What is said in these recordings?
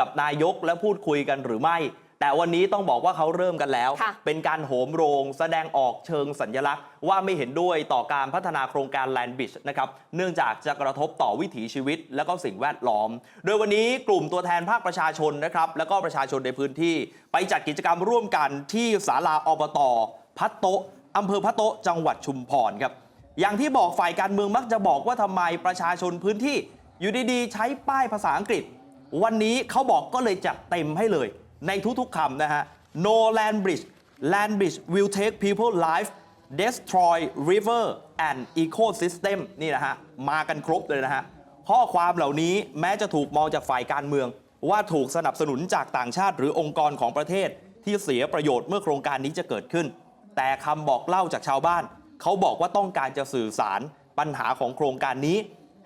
กับนายกและพูดคุยกันหรือไม่ แต่วันนี้ต้องบอกว่าเขาเริ่มกันแล้วค่ะเป็นการโหมโรง แสดงออกเชิงสัญลักษณ์ ว่าไม่เห็นด้วยต่อการพัฒนาโครงการแลนด์บิชนะครับเนื่องจากจะกระทบต่อวิถีชีวิต และก็สิ่งแวดล้อม โดยวันนี้กลุ่มตัวแทนภาคประชาชนนะครับแล้วก็ประชาชนในพื้นที่ ไปจัดกิจกรรมร่วมกันที่ศาลาอบตพัดโตะอำเภอพัดโตะจังหวัดชุมพรครับอย่างที่บอกฝ่ายการเมืองมักจะบอกว่าทำไมประชาชนพื้นที่ อยู่ดีๆ ใช้ป้ายภาษาอังกฤษ วันนี้เขาบอกก็เลยจัดเต็มให้เลย ในทุกๆคำนะฮะ no land bridge land bridge will take people life destroy river and ecosystem นี่นะฮะ มากันครบเลยนะฮะ ข้อความเหล่านี้แม้จะถูกมองจากฝ่ายการเมือง ว่าถูกสนับสนุนจากต่างชาติหรือองค์กรของประเทศ ที่เสียประโยชน์เมื่อโครงการนี้จะเกิดขึ้น แต่คำบอกเล่าจากชาวบ้าน เขาบอกว่าต้องการจะสื่อสารปัญหาของโครงการนี้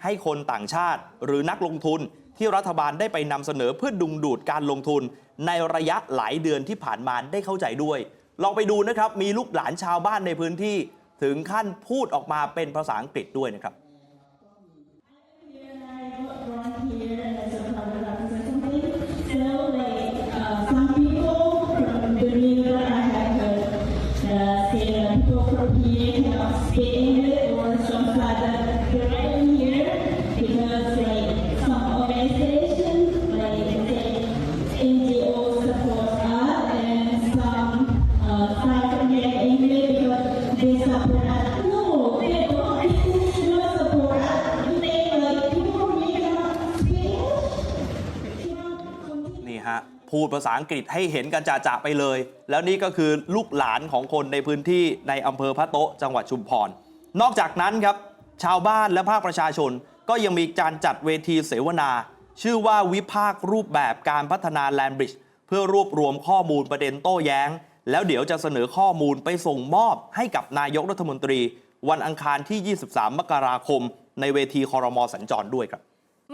ให้คนต่างชาติหรือนักลงทุน ที่รัฐบาลได้ไปนำเสนอเพื่อดึงดูดการลงทุน ในระยะหลายเดือนที่ผ่านมาได้เข้าใจด้วย ลองไปดูนะครับมีลูกหลานชาวบ้านในพื้นที่ ถึงขั้นพูดออกมาเป็นภาษาอังกฤษด้วยนะครับ นี่ฮะ พูดภาษาอังกฤษให้เห็นกันจ่าๆไปเลย แล้วนี่ก็คือลูกหลานของคนในพื้นที่ในอำเภอพระโต๊ะจังหวัดชุมพร นอกจากนั้นครับ ชาวบ้านและภาคประชาชน ก็ยังมีการจัดเวทีเสวนา ชื่อว่าวิพากษ์รูปแบบการพัฒนาแลนบริดจ์เพื่อรวบรวมข้อมูลประเด็นโต้แย้ง แล้วเดี๋ยวจะเสนอข้อมูลไปส่งมอบให้กับนายกรัฐมนตรี วันอังคารที่ 23 มกราคม ในเวทีคอรมอสัญจรด้วยครับ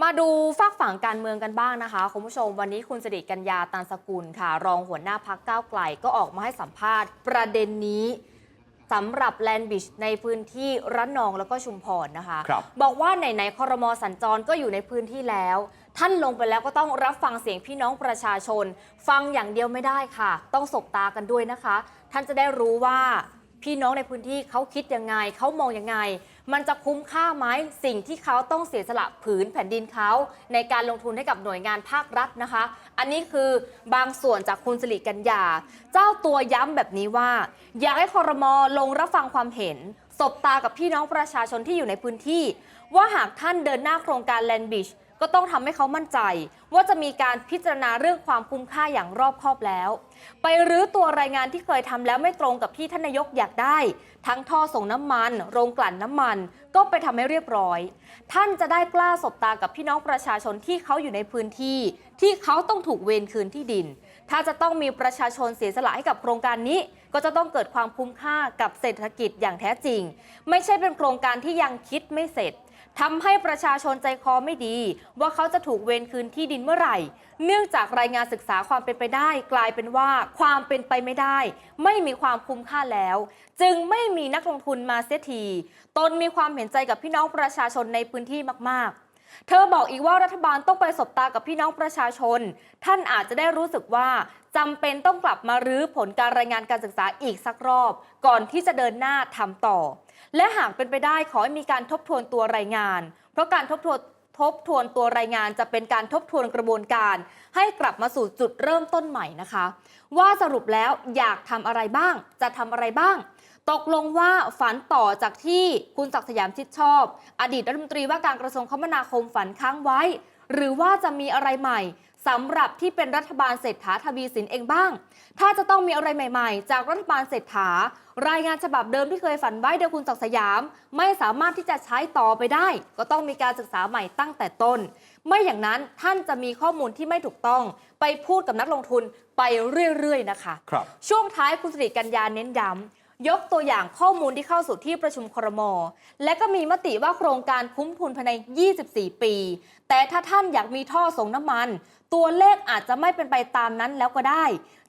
มาดูฝากฝั่งการเมืองกันบ้างนะคะคุณผู้ชม วันนี้คุณสิริกัญญาตันสกุลค่ะ รองหัวหน้าพักก้าวไกลก็ออกมาให้สัมภาษณ์ประเด็นนี้ สำหรับแลนด์บิชในพื้นที่ระนองแล้วก็ชุมพรนะคะครับบอกว่าไหนๆคอรมอสัญจรก็อยู่ในพื้นที่แล้ว ท่านลงไปแล้วก็ต้องรับฟังเสียงพี่น้องประชาชน ฟังอย่างเดียวไม่ได้ค่ะ ต้องสบตากันด้วยนะคะ ท่านจะได้รู้ว่าพี่น้องในพื้นที่เขาคิดยังไงเขามองยังไง มันจะคุ้มค่าไหมสิ่งที่เขาต้องเสียสละผืนแผ่นดินเขา ในการลงทุนให้กับหน่วยงานภาครัฐนะคะ อันนี้คือบางส่วนจากคุณสิริกัญญาเจ้าตัวย้ำแบบนี้ว่า อยากให้คอรมอลงรับฟังความเห็นสบตากับพี่น้องประชาชนที่อยู่ในพื้นที่ ว่าหากท่านเดินหน้าโครงการแลนด์บิชก็ต้องทำให้เขามั่นใจ ว่าจะมีการพิจารณาเรื่องความคุ้มค่าอย่างรอบคอบแล้ว ไปรื้อตัวรายงานที่เคยทำแล้วไม่ตรงกับที่ท่านนายกอยากได้ ทั้งท่อส่งน้ำมัน โรงกลั่นน้ำมัน ก็ไปทำให้เรียบร้อย ท่านจะได้กล้าสบตากับพี่น้องประชาชนที่เขาอยู่ในพื้นที่ ที่เขาต้องถูกเวรคืนที่ดิน ถ้าจะต้องมีประชาชนเสียสละให้กับโครงการนี้ ก็จะต้องเกิดความคุ้มค่ากับเศรษฐกิจอย่างแท้จริง ไม่ใช่เป็นโครงการที่ยังคิดไม่เสร็จทำให้ประชาชนใจคอไม่ดี ว่าเขาจะถูกเวรคืนที่ดินเมื่อไหร่ เนื่องจากรายงานศึกษาความเป็นไปได้ กลายเป็นว่าความเป็นไปไม่ได้ ไม่มีความคุ้มค่าแล้ว จึงไม่มีนักลงทุนมาเสียทีตนมีความเห็นใจกับพี่น้องประชาชนในพื้นที่มาก ๆเธอบอกอีกว่ารัฐบาลต้องไปสบตากับพี่น้องประชาชน ท่านอาจจะได้รู้สึกว่าจำเป็นต้องกลับมารื้อผลการรายงานการศึกษาอีกสักรอบ ก่อนที่จะเดินหน้าทำต่อ และหากเป็นไปได้ขอให้มีการทบทวนตัวรายงาน เพราะการทบทวน ทบทวนตัวรายงานจะเป็นการทบทวนกระบวนการ ให้กลับมาสู่จุดเริ่มต้นใหม่นะคะ ว่าสรุปแล้วอยากทำอะไรบ้าง จะทำอะไรบ้าง ตกลงว่าฝันต่อจากที่คุณศักดิ์สยามชิดชอบ อดีตรัฐมนตรีว่าการกระทรวงคมนาคมฝันค้างไว้ หรือว่าจะมีอะไรใหม่ สำหรับที่เป็นรัฐบาลเศรษฐาทวีสินเองบ้าง ถ้าจะต้องมีอะไรใหม่ๆ จากรัฐบาลเศรษฐารายงานฉบับเดิมที่เคยฝันไว้โดยคุณศักดิ์สยาม ไม่สามารถที่จะใช้ต่อไปได้ ก็ต้องมีการศึกษาใหม่ตั้งแต่ต้น ไม่อย่างนั้นท่านจะมีข้อมูลที่ไม่ถูกต้อง ไปพูดกับนักลงทุนไปเรื่อยๆนะคะครับช่วงท้ายคุณสิริกัญญาเน้นย้ำ ยกตัวอย่างข้อมูลที่เข้าสู่ที่ประชุมครม และก็มีมติว่าโครงการคุ้มทุนภายใน 24 ปี แต่ถ้าท่านอยากมีท่อส่งน้ำมัน ตัวเลขอาจจะไม่เป็นไปตามนั้นแล้วก็ได้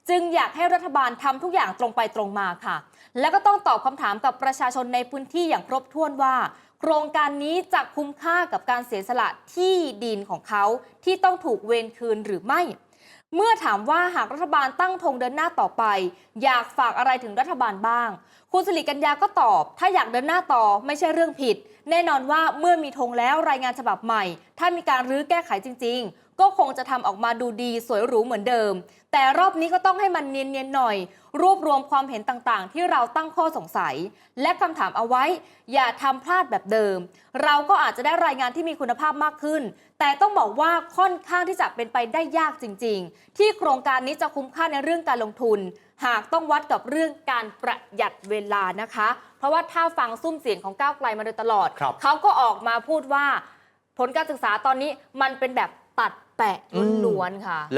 จึงอยากให้รัฐบาลทำทุกอย่างตรงไปตรงมาค่ะ และก็ต้องตอบคำถามกับประชาชนในพื้นที่อย่างครบถ้วนว่า โครงการนี้จะคุ้มค่ากับการเสียสละที่ดินของเขาที่ต้องถูกเวรคืนหรือไม่ เมื่อถามว่าหากรัฐบาลตั้งธงเดินหน้าต่อไป อยากฝากอะไรถึงรัฐบาลบ้าง คุณสิริกัญญาก็ตอบ ถ้าอยากเดินหน้าต่อไม่ใช่เรื่องผิด แน่นอนว่าเมื่อมีธงแล้วรายงานฉบับใหม่ ถ้ามีการรื้อแก้ไขจริง ๆ ก็คงจะทำออกมาดูดีสวยหรูเหมือนเดิม แต่รอบนี้ก็ต้องให้มันเนียนๆหน่อย รวบรวมความเห็นต่างๆ ที่เราตั้งข้อสงสัย และคำถามเอาไว้ อย่าทำพลาดแบบเดิม เราก็อาจจะได้รายงานที่มีคุณภาพมากขึ้น แต่ต้องบอกว่าค่อนข้างที่จะเป็นไปได้ยากจริง ๆ ที่โครงการนี้จะคุ้มค่าในเรื่องการลงทุน หากต้องวัดกับเรื่องการประหยัดเวลานะคะ เพราะว่าถ้าฟังซุ้มเสียงของก้าวไกลมาโดยตลอดครับเขาก็ออกมาพูดว่า ผลการศึกษาตอนนี้มันเป็นแบบตัดแปะล้วนๆค่ะแล้ว